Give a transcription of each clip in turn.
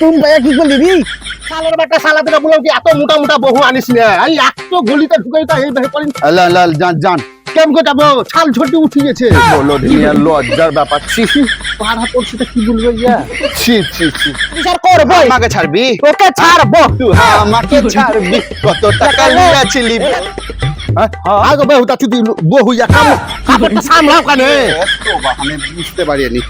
তুমি ভাইয়া কি করলি রে? শালার বেটা বলে কি এত মোটা মোটা বহু আনিস না। এই এত গলিতে ঢুকাই তা এই ভাই করেন লাল লাল জান জান। কেমন করে যাব? ছাল ঝটি উঠে গেছে। বলো দিনিয়া লজ্জার ব্যাপার। ছি পাড়া পড়ছে কি বলব ইয়া ছি ছি ছি। বিচার করব আমাকে ছাড়বি? তোকে ছাড়বো। তুই আমাকে ছাড়বি। কত টাকা লিয়াছিলি আগে বেহুতা চুদি বহু ইয়া কাম কাপড়টা সামলাও কানে বা আমি বুঝতে পারিনি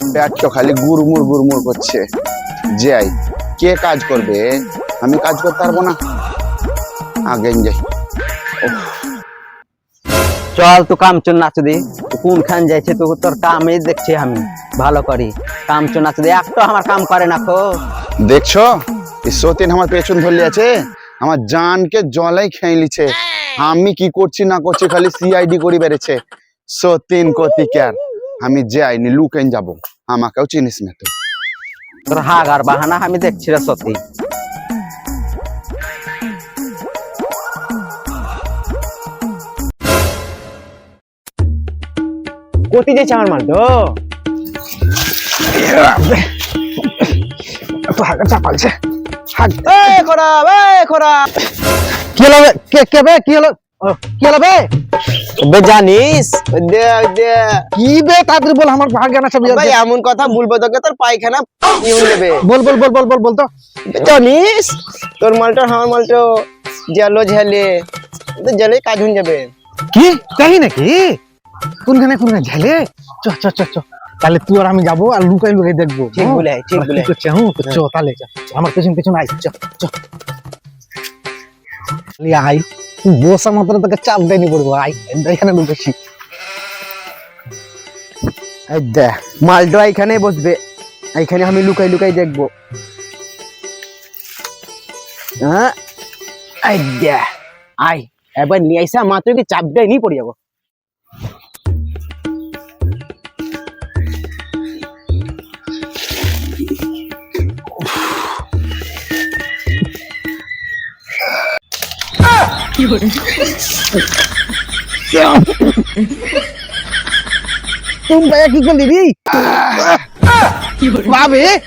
ব্যাট তো খালি গুড়মুড় গুড়মুড় করছে। যাই কে কাজ করবে? আমি কাজ করতে পারব না। আগে যাই। চল তো কামচুর নাচ দি। কোনখান যাইছে তো তোর কামে দেখছি আমি। ভালো করি। কামচুর নাচ দি। একটা আমার কাম করে না খো দেখছ? এই সতীন আমার পেছন ধরলি আছে? আমার জানকে জলাই খেয়ে লিছে আমি কি করছি না করছি খালি সিআইডি করি বেড়েছে। সতীন কতিকার আমি যাইনি লুকেন যাব। আমাকেও চিনিস না তো তোর হাগার বাহানা আমি দেখছি রে সত্যি কোটি যেছে আমার মাল তো হাগা চাপালছে। এ খরা এ কি হলো? কে কে বে? কি হলো? কি হলো বে? বে জানিস? দে দে। কি বে? তাড়াতাড়ি বল আমার ভাগ্য সব ভাই এমন কথা বলব তোকে তোর পায়খানা ইউন দেবে বল বল বল বল বল বল তো। জানিস? তোর মালটা আমার মালটা জেলো ঝেলে। তো জেলে কাজ হয়ে যাবে। কি? তাই নাকি কোনখানে কোনখানে ঝালে? চ চ চ চ। তাহলে তুই আর আমি যাব আর লুকাই লুকাই দেখব। ঠিক হ্যাঁ? বলে, ঠিক বলে। করছে হুম তো তাহলে আমার পেছন পেছন আই চ চ। আই বসা মাত্র তোকে চাপ দেয়নি পড়ব আই এখানে লুকেছি দেখ মালটা এখানে বসবে। এখানে আমি লুকাই লুকাই দেখব। হ্যাঁ? এই দেখ আই একবার নিয়ে আইসা মাত্র কি চাপ দেয় নি পড়ে যাব।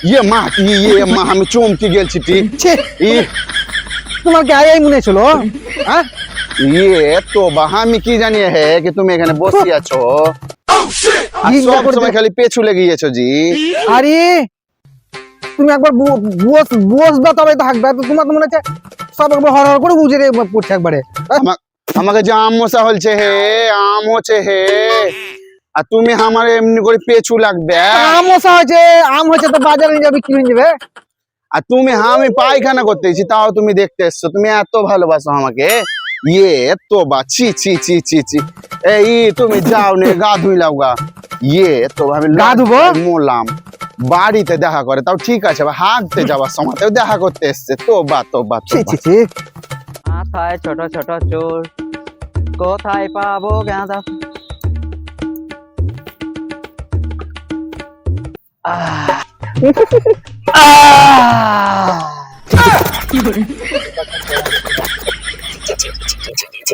ইয়ে মা ইয়ে মা আমি চমকে গেছি ঠিক ছে ই। তোমার কি আই আই মনে ছিল হ্যাঁ ইয়ে তো বা আমি কি জানি হে কি তুমি এখানে বসে আছো? সব সময় খালি পেছু লেগে গিয়েছো জি। আরে! তুমি একবার বস বসবে তবে থাকবে তো তোমার তো মনে হচ্ছে সব একবার হর হর করে গুজরে পড়ছে একবারে। আমাকে যে আম মশা হলছে হে আম হচ্ছে হে। আর তুমি আমার এমনি করে পেছু লাগবে আম মশা হয়েছে আম হয়েছে তো বাজারে নিয়ে যাবে কিনে নেবে আর তুমি হ্যাঁ আমি পায়খানা করতে এসেছি তাও তুমি দেখতে এসছো তুমি এত ভালোবাসো আমাকে ইয়ে তো বা ছি ছি ছি ছি ছি। এই তুমি যাও নে গা ধুইলাও গা। ইয়ে তো আমি গা ধুবো? মোলাম। বাড়িতে দেখা করে তাও ঠিক আছে হাঁকতে যাওয়ার সময়তেও দেখা করতে এসছে। তো বা তো বা মাথায় ছোট ছোট চোর কোথায় পাবো গাঁদা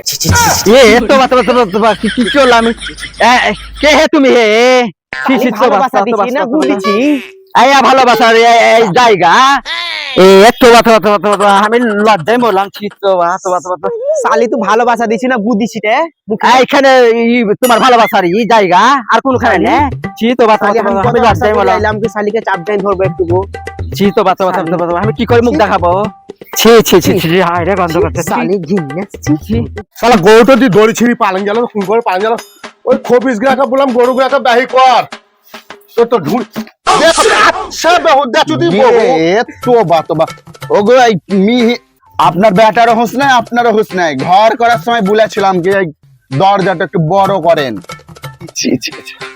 এ তো বাত বাত বাত বাত কি কি চললাম এ, এ, কে হে তুমি হে? কি কি তো ভালোবাসা বাত দিছি না বাত গু দিছি আয়া ভালোবাসার এই- এই জায়গা। এ এত বাত বাত বাত বাত আমি লজ্জায় বাত বাত তুই ভালোবাসা দিছি না গু দিছি রে এইখানে ই তোমার ভালোবাসার এই জায়গা আর কোনখানে নে বাত বাত আমি লজ্জায় চাপ দেন ধরবো একটু ছি তো বাত বাত বাত, বাত, আমি কি করে মুখ দেখাবো? ছি ছি ছি ছি। হায় রে গন্ধ করতে শালা গরুটা তুই দড়ি ছিঁড়ি পালং গেল ফোন করে পালং গেল ওই খবিস গুলাকে বললাম গরু বাহি কর। তো ঢুল তো বা তো বা। ওগো এই মি আপনার বেটারও হুঁশ নাই আপনারও হুঁশ নাই। ঘর করার সময় বলেছিলাম যে দরজাটা একটু বড় করেন। ছি ছি ছি। ওকে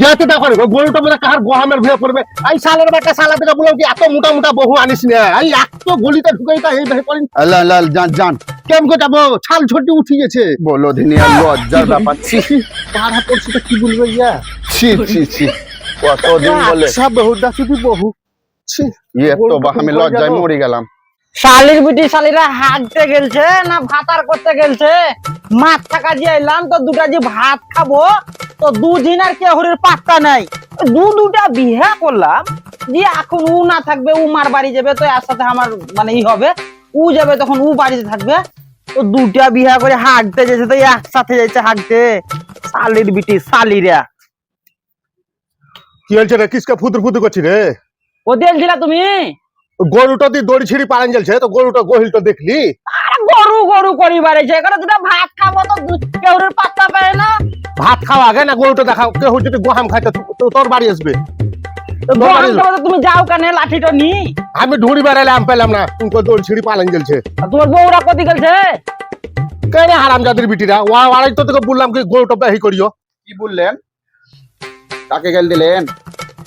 যেতে দেখো গরুটা বলে কার গোহামের ভিড়ে পড়বে। এই শালের বেটা শালা থেকে বললাম কি এত মোটা মোটা বহু আনিস না। এই এত গলিতে ঢুকাই তা এই ভাই করেন লাল লাল জান জান। করে যাব? ছাল উঠে গেছে। বলো দিনিয়া লজ্জার ব্যাপার। ছি পাড়া পড়ছে তো কি বলব ইয়া? ছি ছি ছি। কতদিন বলে? আচ্ছা বেহুদা চুদি বহু। ছি। ইয়ে তো বা আমি গরুটা লজ্জায় মরে গেলাম। শালির বিটি শালিরা হাঁটতে গেলছে না ভাতার করতে গেলছে? মাছ থাকা যে এলাম তো দুটা যে ভাত খাব তো দুদিন আর কে হরির পাত্তা নাই। দু দুটা বিয়ে করলাম যে এখন ও না থাকবে ও মার বাড়ি যাবে তো এর সাথে আমার মানে ই হবে। উ যাবে তখন উ বাড়িতে থাকবে। তো দুটা বিহা করে হাঁটতে যেছে তো একসাথে যাইছে হাঁটতে। শালির বিটি শালিরা কি হয়েছে রে? কিসকে ফুতুর ফুতুর করছি রে? ও দিয়েছিলা তুমি? গরুটা দিয়ে দড়ি ছিঁড়ি পালান জ্বলছে তো গরুটা গহিলটা দেখলি? আরে গরু গরু করি বাড়িছে এখানে দুটা ভাত খাব তো কেউরের পাত্তা পায় না। ভাত খাওয়া আগে না গরুটা দেখাও কেউ যদি গোহাম খাইতে তোর বাড়ি আসবে। তুমি যাও কেন লাঠিটা নি। আমি ঢুড়ি বেড়াইলে আম পেলাম না তুমি দড়ি ছিঁড়ি পালান জ্বলছে তোমার বউরা কতি গেলছে? কেন হারাম জাতির বিটিরা? ও আড়াই তো তোকে বললাম কি গরুটা করিও। কি বললেন? কাকে গেল দিলেন?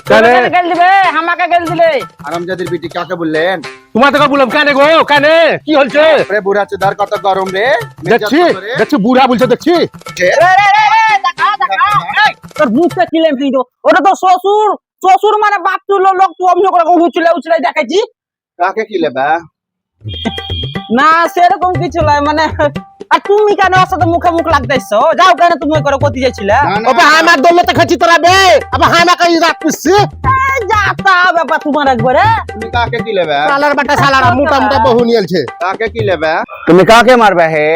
গেল দিবে আমাকে গেল দিলে। আরামজাদির বিটি কাকে বললেন? তোমার তোকে বললাম কেন গো কেন কি হয়েছে? রে বুড়া চুদার কত গরম রে দেখছি দেখছি বুড়া বলছে দেখছি। রে, রে, রে, রে, দেখা, দেখা, এই, তোর মুখটা কিলে ফেলি ওটা তো? শ্বশুর শ্বশুর মানে বাপ তুলো লোক তুই অমনি করে উচলে উচলে দেখাইছি। কাকে কি লেবা? না সেরকম কিছু নয় মানে আর তুমি কেন মুখে মুখ লাগতেছো? যাও কেন তুমি করে কতি যাইছিলে? হামার দলে খাচ্ছি তোরা বে। আবার হামা কাই রাত যাতা ব্যাপার তোমার একবারে। তুমি কাকে কি লেবা? সালার বাটা সালারা মোটা মোটা বহু নিয়েছে কাকে কি লেবা? তুমি কাকে মারবে হে?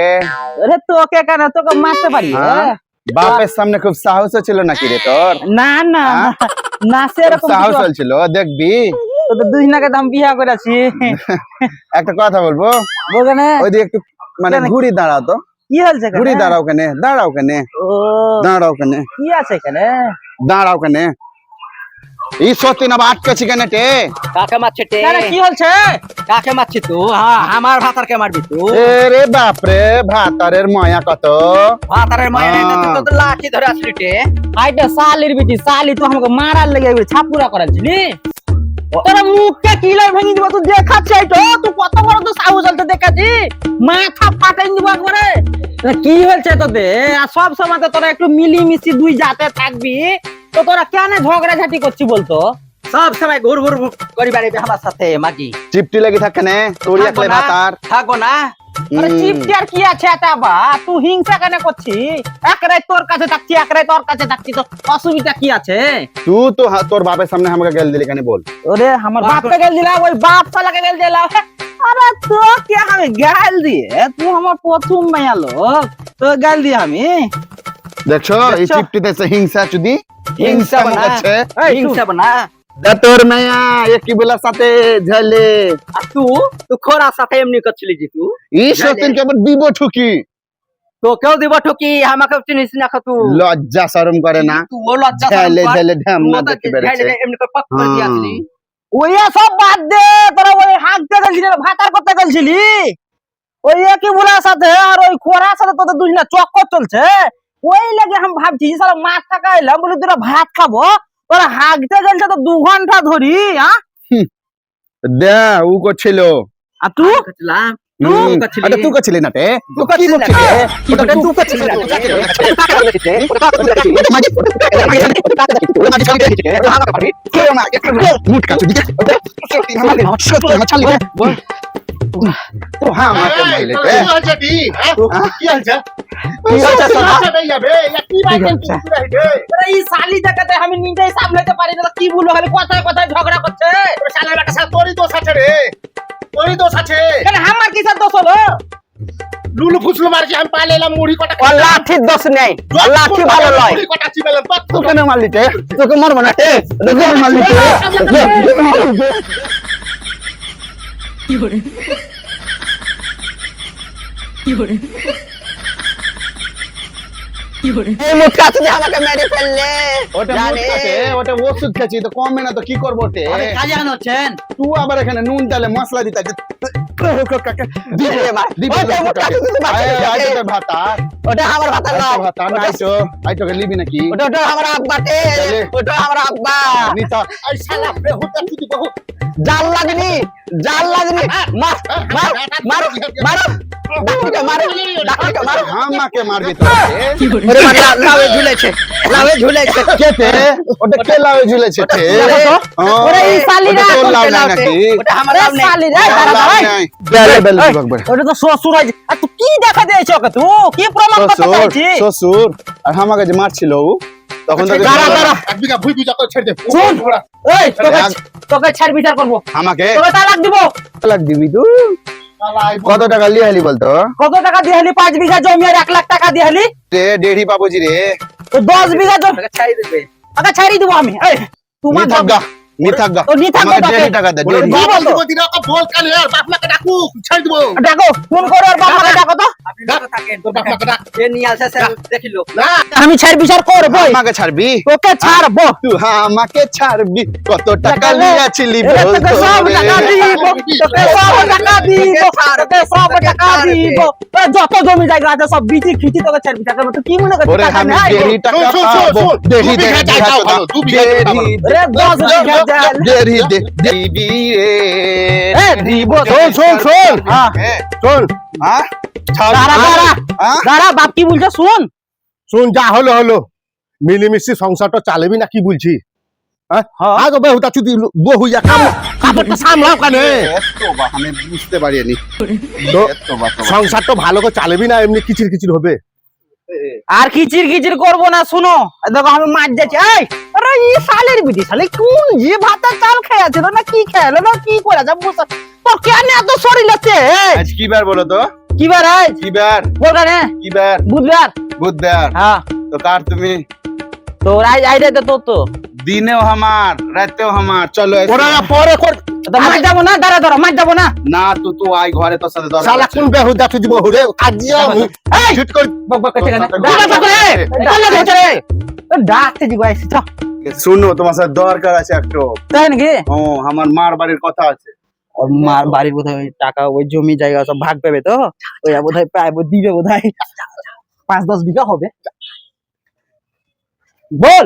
আরে তোকে কেন? তোকে মারতে পারি হ্যাঁ? বাপের সামনে খুব সাহস ছিল নাকি রে তোর? না না হ্যাঁ? না খুব সেরকম সাহস হচ্ছিল দেখবি। তোদের দুই নাকে দাম বিয়া করেছি। একটা কথা বলব? ওই দিকে একটু মানে কেন? ঘুরি দাঁড়াও তো। কি হয়েছে এখানে? ঘুরি দাঁড়াও কেনে দাঁড়াও কেনে দাঁড়াও কেনে। কি আছে এখানে? দাঁড়াও কেনে। এই সত্যি না আটকেছি কেনে টে কাকে মারছে টে কেন কি হচ্ছে কাকে মারছি তু? হ্যাঁ আমার ভাতারকে মারবি তু। এ রে বাপরে ভাতারের ময়া কত? ভাতারের। তো লাঠি ধরে আসলি টে আইটা শালির বেটি শালি তো আমাকে মারার লেগে ছাপুরা করাচ্ছিলি তোরা মুখকে কিলার ভেঙে দিব তুই দেখাচ্ছি তো তুই কত বড় তো সাহস চলতে দেখাচ্ছি? মাথা ফাটাই দিব একবারে। কি হয়েছে তোদের? আর সব সময় তোরা একটু মিলিমিশি দুই জাতে থাকবি। তো তোরা কেন ঝগড়া ঝাঁটি করছি বলতো? সব সময় ঘুর ঘুর করি বাড়িতে আমার সাথে মাগি। চিপটি লেগে থাকে না তোর একলে। ভাতার। থাকব না। আরে হুম। চিপটি আর কি আছে এটা বা তুই হিংসা কেন করছিস? একরাই তোর কাছে থাকছি একরাই তোর কাছে থাকছি তো অসুবিধা কি আছে? তুই তো তোর বাপের সামনে আমাকে গেল দিলি কেন বল? ওরে আমার বাপকে গেল দিলা ওই বাপ গেল দিলা আরে তো কি আমি গাল দিয়ে? তুই আমার প্রথম মায়া লোক তো গাল দিয়ে আমি? দেখছ এই চিপটিতে হিংসা চুদি? হিংসা বনা। আছে এই, হিংসা বনা। তোর মায়া একই বেলার সাথে ঝালে। আর তু তুই খোরার সাথে এমনি করছিলি যে তুই এই কেবল দিব ঠুকি? তো কেউ দিব ঠকি আমাকে চিনিস না তু। লজ্জা শরম করে না। তুই ও লজ্জা ঝালে ঝালে ঢামনা তুইও দেখতে পেরেছে। এমনি করে পক করে দিয়ে আসলি ওই সব বাদ দে তোরা ওই হাঁকতে ভাতার করতে ওই একই সাথে আর ওই খোরার সাথে তোদের দুজনে চক্কর চলছে। ওই লাগে আমি ভাবছি সারা মাছ টাকা এলাম বলে তোরা ভাত খাব? তোরা হাঁকতে গেলছে তো দু ঘণ্টা ধরি হ্যাঁ দে ও করছিল আর তুই করছিলাম তুই করছিলি। না হ্যাঁ আমি নিজেই সামলাতে পারি না কি বলব খালি কথায় কথায় ঝগড়া করছে। শালার বাটা তোরই দোষ আছে রে। তোরই দোষ আছে। আমার কিসের দোষ হলো? লুলু ফুসলু মারছি আমি পালে এলাম মুড়ি কটা লাঠির দোষ নেই। লাঠি ভালো তোকে মারলি তে? তোকে মারবো না তে? তোকে মারলি তে? এই মুখটা তুই আমাকে মেরে ফেললে। ওটা মুট ওটা ওষুধ খাচ্ছি তো কমে না তো কি করব তে কাজে আনছেন তুই আবার এখানে নুন তেলে মশলা দিতে ওটা ওটা আমার ভাতা নয়। ভাতা না আইতো আইতো লিবি নাকি? ওটা ওটা আমার আব্বা ওটা আমার আব্বা। নিতা। এই শালা বেহুদা তুই বহু জাল লাগনি। জাল লাগনি। মার মার মার মার। মার আমাকে মারবি তো ওরে লাউয়ে ঝুলেছে লাউয়ে ঝুলেছে। কে তে ওটা কে লাউয়ে ঝুলেছে? তে। ও, ওরে এই শালিরা ওটা তোর লাউ নাই নাকি? ওটা আমার লাউ দাঁড়া। বেলে বেলে ওটা তো শ্বশুর হয়েছে। আর তুই কি দেখা দিয়েছ ওকে? তুই কি প্রমাণ করতে চাইছিস? শ্বশুর আর আমাকে যে মারছিল ও? তখন দাঁড়া। এক বিঘা ভুই বুঝা করে ছেড়ে দে শুন এই তোকে তোকে ছাড় বিচার করব। আমাকে? তোকে তালাক দিব। লাখ দিবি তুই? কত টাকা দিয়ে হলি বলতো? কত টাকা দিয়ে হলি পাঁচ বিঘা জমি আর এক লাখ টাকা দিয়ে হলি রে ডেড়ি বাবুজি রে। দশ বিঘা জমি ছাড়ি দেবে। টাকা ছাড়ি দেবো আমি। তোমার নি থাকগা ও, নি থাকগা আমাকে টাকা দে বলে দেড়ি। বাবা। দিব বল কালে আর বাপ মাকে ডাকু ছেড়ে দিব। ডাকো ফোন করো আর বাপ মাকে ডাকো তো। আপনি তো থাকেন তোর বাপ মাকে ডাক। এ নিয়ে আসে সে দেখিলো না। আমি ছাড় বিচার করব। আমাকে ছাড়বি? তোকে ছাড়বো। তুই আমাকে ছাড়বি। কত টাকা টাকা লে। লিয়াছিলি এ, বল তোকে সব টাকা দিব। তোকে সব টাকা দিব। তোকে সব টাকা দিব। যত জমি জায়গা আছে সব বিচি খিচি তোকে ছাড় বিচার করব। তুই কি মনে করছিস? টাকা নাই? টাকা পাবো। টাকা। রে বিঘা। দিবি রে দিব তো। শোন শোন শোন হ্যাঁ। শোন হ্যাঁ দাঁড়া, দাঁড়া। হ্যাঁ দাঁড়া বাপ কি বলছে? শুন। শুন যা হলো হলো। মিলিমিশি সংসারটা চালাবি না কি বলছি? হ্যাঁ? আজ বেহুতা চুদি বহু কাম কাপড়টা সামলাও কানে আমি বুঝতে পারিনি। তো এত বা তো বা। সংসারটা ভালো করে চালাবি না এমনি কিচির কিচির হবে। আর কিচির খিচির করব না শুনো। দেখো আমি মাছ যাচ্ছি। এই আরে ই বিধি শালে কোন যে ভাতের চাল খেয়েছিল না কি খেলো না কি করে যা তো কেন এত শরীর আছে? আজ কি বার বলো তো? কি বার আজ কি বার? বলটা নে। কি বার? বুধবার। বুধবার। হ্যাঁ। তো কার তুমি? তো আজ আই রে তো তো। দিনেও আমার রাতেও হামার চলো ওরা পরে কর মাছ যাব না দাঁড়া দাঁড়া মাছ যাব না না তো তুই আই ঘরে তোর সাথে দরকার শালা। কোন বেহুদা চুদি বহু রে আজিয়া এই ঝুট করে বক বক করছে কেন দাঁড়া সাথে বক রে দরকার দাঁড়া বক রে ডাকতে জি গাইছি তো শুনো তোমার সাথে দরকার আছে একটু তাই নাকি ও আমার মার বাড়ির কথা আছে ওর মার বাড়ির বোধহয় টাকা ওই জমি জায়গা সব ভাগ পাবে তো ওই বোধহয় পায় দিবে বোধহয় পাঁচ দশ বিঘা হবে বল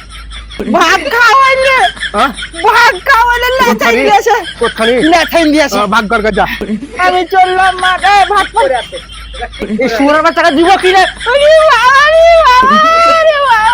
ভাগ খাওয়াইলে? ভাগ খাওয়াইলে লেঠাই দিয়েছে। কোথানি লেঠাই দিয়েছে। ভাগ কর যা। আমি চললাম মা ভাত ভাগ আছে এই সুরের বাচ্চাটা দিব কি রে? আরে বাবা আরে বাবা।